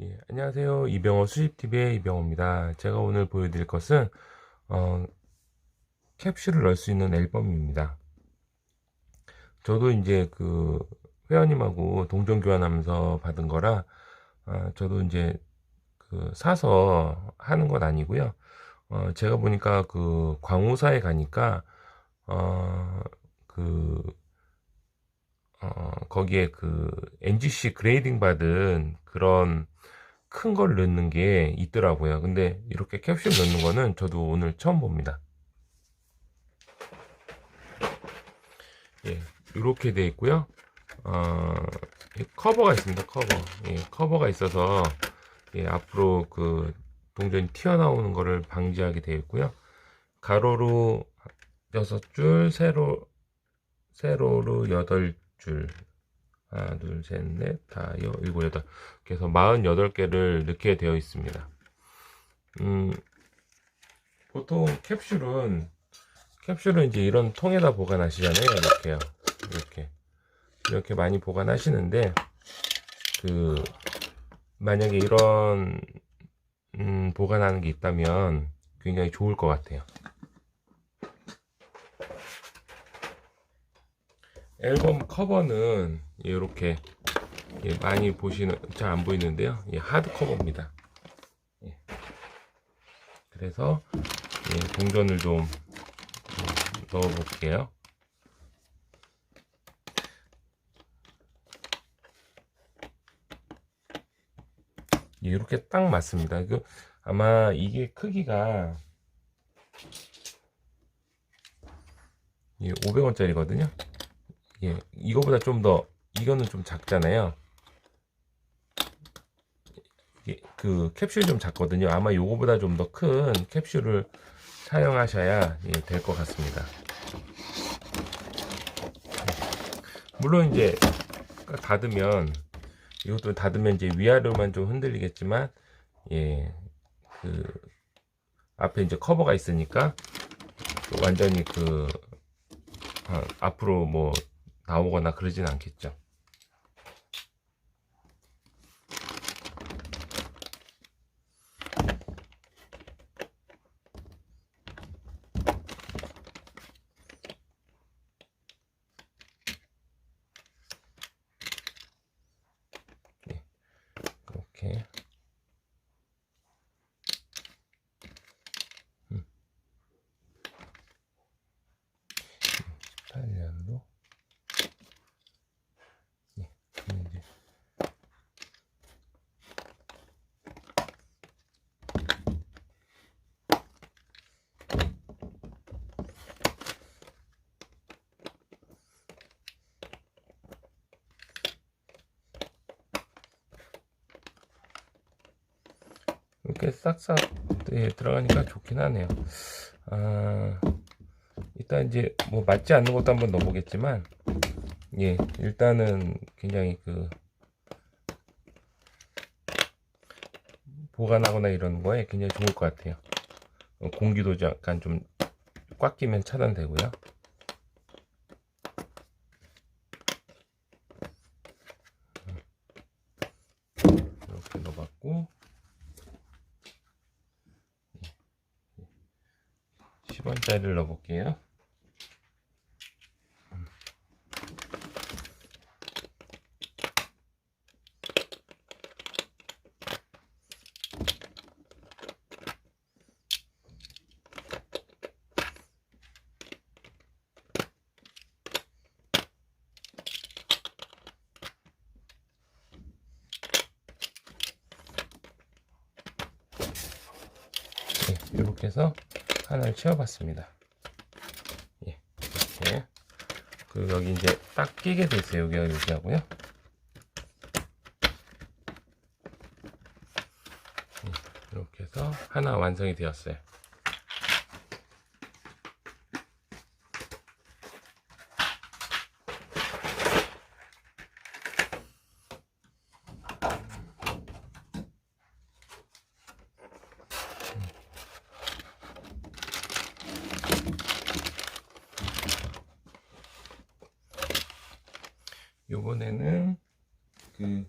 예, 안녕하세요. 이병호 수집TV의 이병호입니다. 제가 오늘 보여드릴 것은, 어, 캡슐을 넣을 수 있는 앨범입니다. 저도 이제 그 회원님하고 동전 교환하면서 받은 거라, 아, 저도 이제 그 사서 하는 건 아니고요. 어, 제가 보니까 그 광우사에 가니까, 어, 그, 어, 거기에 그 NGC 그레이딩 받은 그런 큰 걸 넣는 게 있더라고요. 근데 이렇게 캡슐 넣는 거는 저도 오늘 처음 봅니다. 예, 이렇게 돼 있고요. 어, 이 커버가 있습니다. 커버. 예, 커버가 있어서 예, 앞으로 그 동전이 튀어나오는 거를 방지하게 되어 있고요. 가로로 6줄, 세로 세로로 8줄. 하나, 둘, 셋, 넷, 다, 여, 일곱, 여덟. 그래서 48개를 넣게 되어 있습니다. 음, 보통 캡슐은, 캡슐은 이제 이런 통에다 보관하시잖아요. 이렇게요. 이렇게. 이렇게 많이 보관하시는데, 그, 만약에 이런, 음, 보관하는 게 있다면 굉장히 좋을 것 같아요. 앨범 커버는 이렇게 예, 많이 보시는 잘 안 보이는데요. 예, 하드 커버입니다. 예. 그래서 예, 동전을 좀 음, 넣어 볼게요. 예, 이렇게 딱 맞습니다. 그 아마 이게 크기가 예, 500원짜리거든요. 예, 이거보다 좀 더, 이거는 좀 작잖아요. 예, 그 캡슐이 좀 작거든요. 아마 이거보다 좀 더 큰 캡슐을 사용하셔야 예, 될것 같습니다. 물론 이제 닫으면 이것도 닫으면 이제 위아래로만 좀 흔들리겠지만 예, 그 앞에 이제 커버가 있으니까 완전히 그 아, 앞으로 뭐 나오거나 그러진 않겠죠. 네, 이렇게 음. 18년도 네, 이제 이렇게 싹싹 예, 들어가니까 좋긴 하네요. 아, 일단 이제 뭐 맞지 않는 것도 한번 넣어보겠지만, 예, 일단은 굉장히 그 보관하거나 이런 거에 굉장히 좋을 것 같아요. 어, 공기도 약간 좀 꽉 끼면 차단되고요. 이렇게 넣어봤고, 10원짜리를 넣어볼게요. 네, 이렇게 해서 하나를 채워봤습니다. 예, 이렇게. 그리고 여기 이제 딱 끼게 돼 있어요. 여기가 여기하고요. 예, 이렇게 해서 하나 완성이 되었어요. 요번에는 그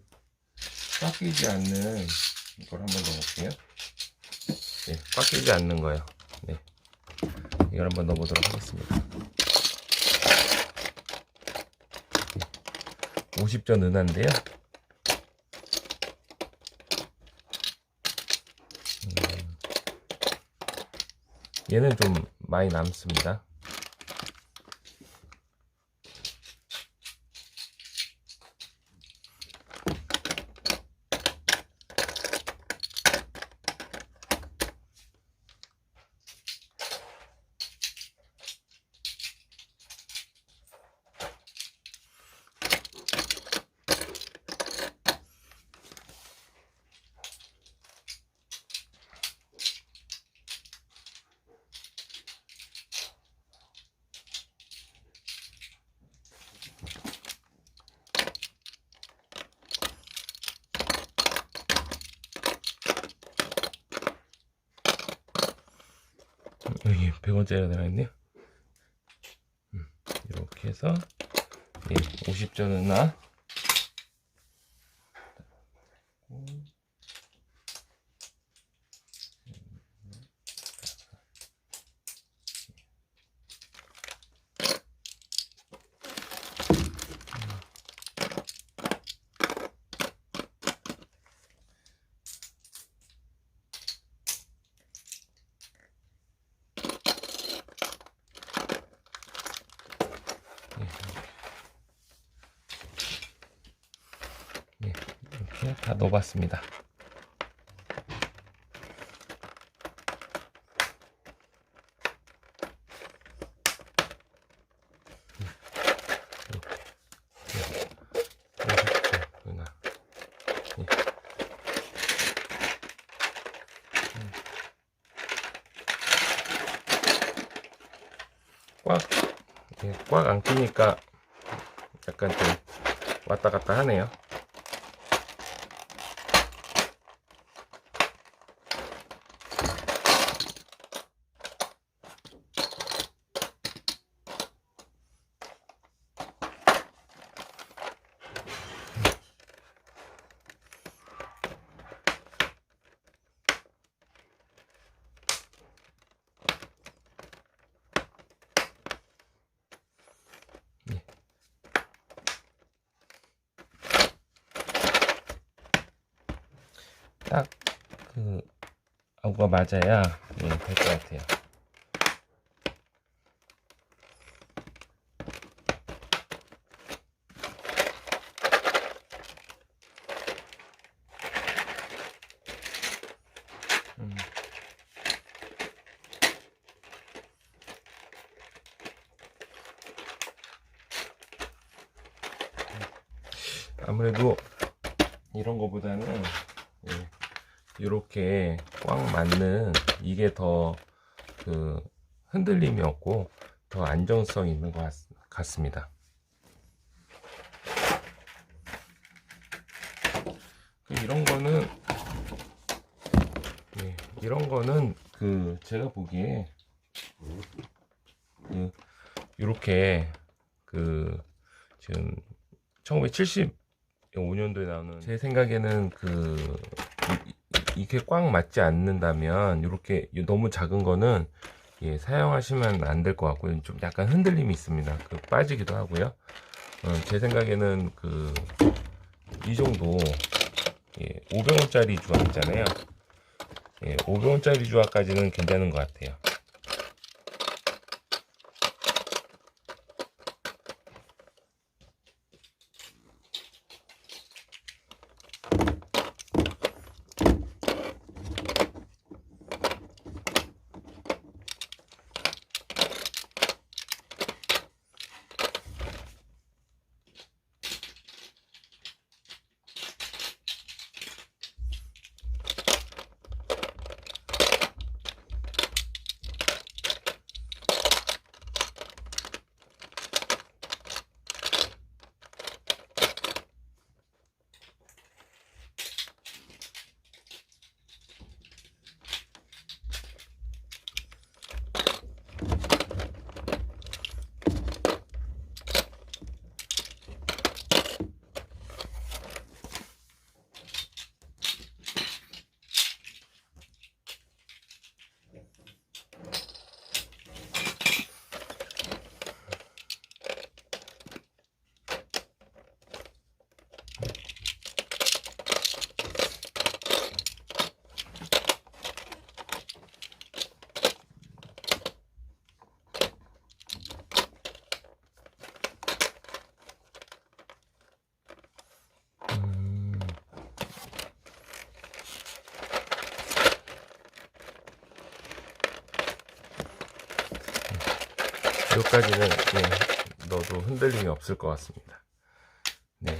끼지 않는 이걸 한번 넣어볼게요. 네, 꽉 끼지 않는 거예요. 네. 이걸 한번 넣어보도록 하겠습니다. 50전 은하인데요. 음, 얘는 좀 많이 남습니다. 여기 100원짜리가 들어있네요. 음, 이렇게 해서 예, 50전 은하 예, 이렇게 다 넣어봤습니다. 꽉, 꽉 안 끼니까 약간 좀 왔다 갔다 하네요. 아구가 맞아야 예, 될 것 같아요. 음. 아무래도 이런 거보다는 예, 이렇게 꽉 맞는 이게 더 그 흔들림이 없고 더 안정성 있는 것 같, 같습니다. 그 이런 거는 예, 이런 거는 그 제가 보기에 그 이렇게 그 지금 1975년도에 나오는 제 생각에는 그 이- 이게 꽉 맞지 않는다면 이렇게 너무 작은 거는 예, 사용하시면 안 될 것 같고요. 좀 약간 흔들림이 있습니다. 그 빠지기도 하고요. 어, 제 생각에는 그 이 정도 예, 500원짜리 주화 있잖아요. 예, 500원짜리 주화까지는 괜찮은 것 같아요. 여기까지는 예, 넣어도 흔들림이 없을 것 같습니다. 네.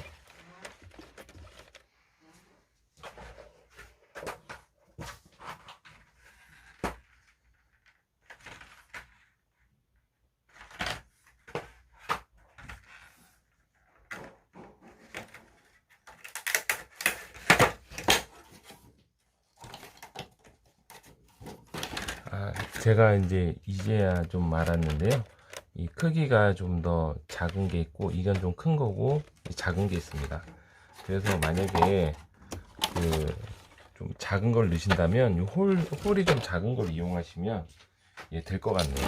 아, 제가 이제 이제야 좀 알았는데요. 이 크기가 좀 더 작은 게 있고, 이건 좀 큰 거고, 작은 게 있습니다. 그래서 만약에 그 좀 작은 걸 넣으신다면, 이 홀, 홀이 좀 작은 걸 이용하시면 예, 될 것 같네요.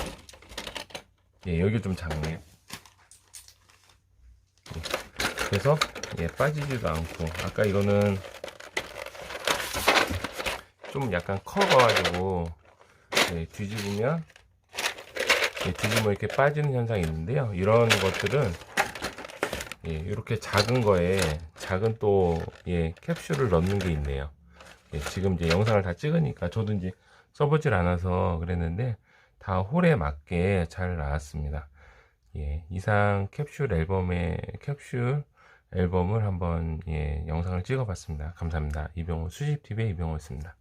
예, 여기 좀 작네요. 예, 그래서 예, 빠지지도 않고, 아까 이거는 좀 약간 커가지고, 네, 뒤집으면 예, 뒤집으면 이렇게 빠지는 현상이 있는데요. 이런 것들은 예, 이렇게 작은 거에 작은 또 예, 캡슐을 넣는 게 있네요. 예, 지금 이제 영상을 다 찍으니까 저도 이제 써보질 않아서 그랬는데 다 홀에 맞게 잘 나왔습니다. 예, 이상 캡슐 앨범의 캡슐 앨범을 한번 예, 영상을 찍어봤습니다. 감사합니다. 이병호 수집TV의 이병호였습니다.